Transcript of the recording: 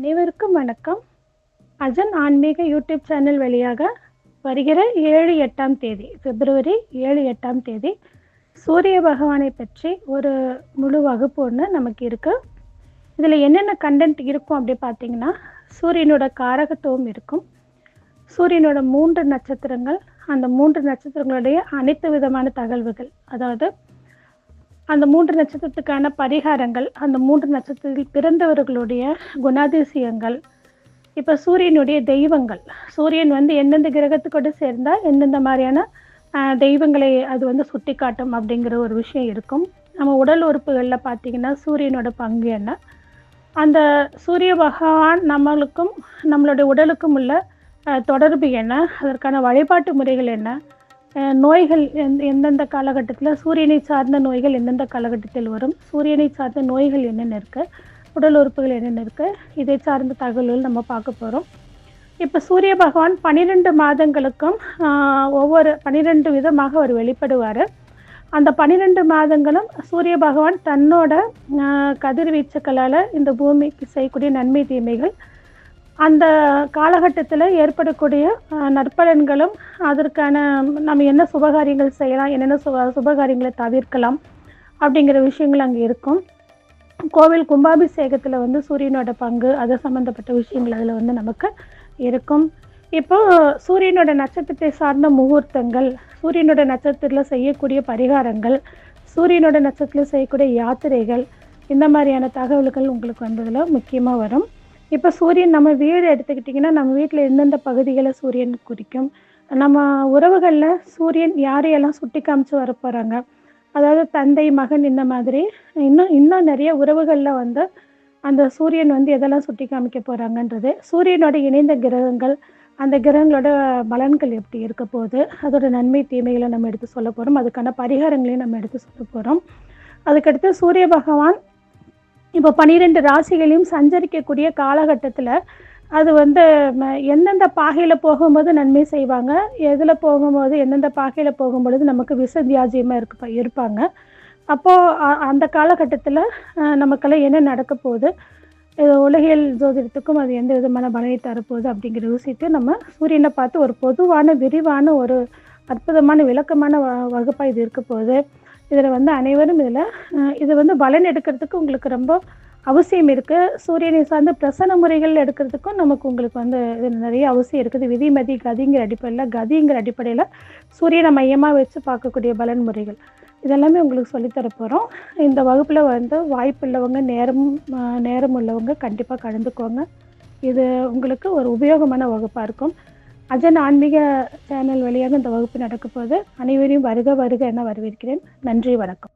அனைவருக்கும் வணக்கம். அஜன் ஆன்மீக யூடியூப் சேனல் வழியாக வருகிற ஏழு எட்டாம் தேதி பிப்ரவரி ஏழு எட்டாம் தேதி சூரிய பகவானை பற்றி ஒரு முழு வகுப்பு ஒன்று நமக்கு இருக்குது இதில் என்னென்ன கண்டென்ட் இருக்கும் அப்படி பார்த்தீங்கன்னா சூரியனோட காரகத்துவம் இருக்கும். சூரியனோட மூன்று நட்சத்திரங்கள் அந்த மூன்று நட்சத்திரங்களுடைய அனைத்து விதமான தகவல்கள் அதாவது அந்த மூன்று நட்சத்திரத்துக்கான பரிகாரங்கள் அந்த மூன்று நட்சத்திரத்தில் பிறந்தவர்களுடைய குணாதிசயங்கள் இப்போ சூரியனுடைய தெய்வங்கள். சூரியன் வந்து எந்தெந்த கிரகத்துக்கூட சேர்ந்தால் எந்தெந்த மாதிரியான தெய்வங்களை அது வந்து சுட்டி காட்டும் அப்படிங்கிற ஒரு விஷயம் இருக்கும். நம்ம உடல் உறுப்புகளில் பார்த்திங்கன்னா சூரியனோட பங்கு என்ன? அந்த சூரிய பகவான் நம்மளுக்கும் நம்மளுடைய உடலுக்கும் உள்ள தொடர்பு என்ன? அதற்கான வழிபாட்டு முறைகள் என்ன? நோய்கள் எந்த எந்தெந்த காலகட்டத்தில் சூரியனை சார்ந்த நோய்கள் எந்தெந்த காலகட்டத்தில் வரும் சூரியனை சார்ந்த நோய்கள் என்னென்ன இருக்குது உடல் உறுப்புகள் என்னென்ன இருக்குது இதை சார்ந்த தகவல்கள் நம்ம பார்க்க போகிறோம் இப்போ சூரிய பகவான் பன்னிரெண்டு மாதங்களுக்கும் ஒவ்வொரு பன்னிரெண்டு விதமாக அவர் வெளிப்படுவார். அந்த பன்னிரெண்டு மாதங்களும் சூரிய பகவான் தன்னோட கதிர்வீச்சுக்களால் இந்த பூமிக்கு செய்யக்கூடிய நன்மை தீமைகள் அந்த காலகட்டத்தில் ஏற்படக்கூடிய நற்பலன்களும் அதற்கான நம்ம என்ன சுபகாரியங்கள் செய்யலாம் என்னென்ன சுப சுபகாரியங்களை தவிர்க்கலாம் அப்படிங்கிற விஷயங்கள் அங்கே இருக்கும். கோவில் கும்பாபிஷேகத்தில் வந்து சூரியனோட பங்கு அது சம்மந்தப்பட்ட விஷயங்கள் அதில் வந்து நமக்கு இருக்கும். இப்போ சூரியனோட நட்சத்திரத்தை சார்ந்த முகூர்த்தங்கள் சூரியனோட நட்சத்திரத்தில் செய்யக்கூடிய பரிகாரங்கள் சூரியனோட நட்சத்திரத்தில் செய்யக்கூடிய யாத்திரைகள் இந்த மாதிரியான தகவல்கள் உங்களுக்கு வந்ததில் முக்கியமாக வரும். இப்போ சூரியன் நம்ம வீடு எடுத்துக்கிட்டிங்கன்னா நம்ம வீட்டில் எந்தெந்த பகுதிகளை சூரியன் குறிக்கும்? நம்ம உறவுகளில் சூரியன் யாரையெல்லாம் சுட்டி காமிச்சு வர போகிறாங்க அதாவது தந்தை மகன் இந்த மாதிரி இன்னும் இன்னும் நிறைய உறவுகளில் வந்து அந்த சூரியன் வந்து எதெல்லாம் சுட்டி காமிக்க போகிறாங்கன்றது சூரியனோட இணைந்த கிரகங்கள் அந்த கிரகங்களோட பலன்கள் எப்படி இருக்க போகுது அதோட நன்மை தீமைகளை நம்ம எடுத்து சொல்ல போகிறோம் அதுக்கான பரிகாரங்களையும் நம்ம எடுத்து சொல்ல போகிறோம் அதுக்கடுத்து சூரிய பகவான் இப்போ பன்னிரெண்டு ராசிகளையும் சஞ்சரிக்கக்கூடிய காலகட்டத்தில் அது வந்து எந்தெந்த பாகையில் போகும்போது நன்மை செய்வாங்க எதில் போகும்போது எந்தெந்த பாகையில் போகும்பொழுது நமக்கு விசத்தியாஜியமாக இருக்கு இருப்பாங்க. அப்போது அந்த காலகட்டத்தில் நமக்கெல்லாம் என்ன நடக்க போகுது? உலகியல் ஜோதிடத்துக்கும் அது எந்த விதமான பலனை தரப்போகுது அப்படிங்கிற விஷயத்தை நம்ம சூரியனை பார்த்து ஒரு பொதுவான விரிவான ஒரு அற்புதமான விளக்கமான வ வகுப்பாக இது இருக்க போகுது. இதில் வந்து அனைவரும் இதில் இது வந்து பலன் எடுக்கிறதுக்கு உங்களுக்கு ரொம்ப அவசியம் இருக்குது சூரியனை சார்ந்த பிரசன முறைகள் எடுக்கிறதுக்கும் நமக்கு உங்களுக்கு வந்து இது நிறைய அவசியம் இருக்குது. விதிமதி கதிங்கிற அடிப்படையில் கதிங்கிற அடிப்படையில் சூரியனை மையமாக வச்சு பார்க்கக்கூடிய பலன் முறைகள். இதெல்லாமே உங்களுக்கு சொல்லித்தர போகிறோம் இந்த வகுப்பில் வந்து வாய்ப்பு உள்ளவங்க நேரம் நேரம் உள்ளவங்க கண்டிப்பாக கலந்துக்கோங்க. இது உங்களுக்கு ஒரு உபயோகமான வகுப்பாக இருக்கும். அஜன் ஆன்மீக சேனல் வழியாக இந்த வகுப்பு நடக்கும் போது அனைவரையும் வருக வருக என வரவேற்கிறேன். நன்றி வணக்கம்.